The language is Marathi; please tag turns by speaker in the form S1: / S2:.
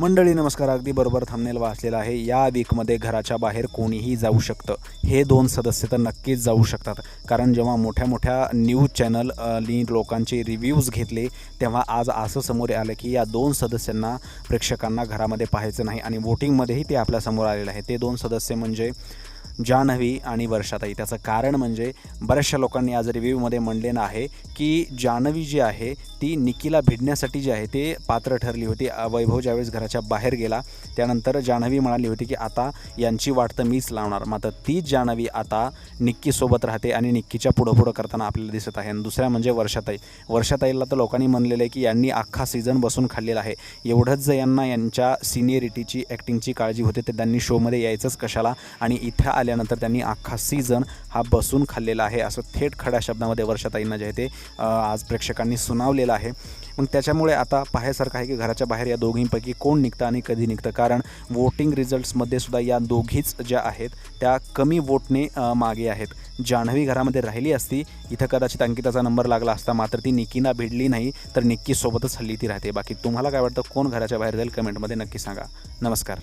S1: मंडळी नमस्कार. अगदी बरोबर थांबनेल वाचलेला आहे. या वीकमध्ये घराच्या बाहेर कोणीही जाऊ शकतं. हे दोन सदस्य तर नक्कीच जाऊ शकतात. कारण जेव्हा मोठ्या मोठ्या न्यूज चॅनल लोकांचे रिव्ह्यूज घेतले तेव्हा आज असं समोर आलं की या दोन सदस्यांना प्रेक्षकांना घरामध्ये पाहायचं नाही आणि वोटिंगमध्येही ते आपल्यासमोर आलेलं आहे ते दोन सदस्य म्हणजे जान्हवी आणि वर्षाताई त्याचं कारण म्हणजे बऱ्याचशा लोकांनी आज रिव्ह्यूमध्ये म्हणलेलं आहे की जान्हवी जी आहे ती निकीला भिडण्यासाठी जी आहे ते पात्र ठरली होती. वैभव ज्यावेळेस घराच्या बाहेर गेला त्यानंतर जान्हवी म्हणाली होती की आता यांची वाट तर मीच लावणार. मात्र तीच जान्हवी आता निक्कीसोबत राहते आणि निक्कीच्या पुढं पुढं करताना आपल्याला दिसत आहे. आणि दुसऱ्या म्हणजे वर्षाताई. वर्षाताईला तर लोकांनी म्हणलेलं आहे की यांनी अख्खा सीझन बसून खाल्लेला आहे. एवढंच जर यांना यांच्या सिनियरिटीची ॲक्टिंगची काळजी होते तर त्यांनी शोमध्ये यायचंच कशाला आणि इथं आल्यानंतर त्यांनी अख्खा सीझन हा बसून खाल्लेला आहे. असं थेट खड्या शब्दामध्ये वर्षाताईंना जे आहे ते आज प्रेक्षकांनी सुनावलेलं आहे. मग त्याच्यामुळे आता पाहायसारखं आहे की घराच्या बाहेर या दोघींपैकी कोण निघतं आणि कधी निघतं? कारण वोटिंग रिझल्ट्समध्ये सुद्धा या दोघीच ज्या आहेत त्या कमी वोटने मागे आहेत. जान्हवी घरामध्ये राहिली असती इथं कदाचित अंकिताचा नंबर लागला असता मात्र ती निकीना भिडली नाही तर निक्कीसोबतच हल्ली ती राहते. बाकी तुम्हाला काय वाटतं? कोण घराच्या बाहेर जाईल? कमेंटमध्ये नक्की सांगा. नमस्कार.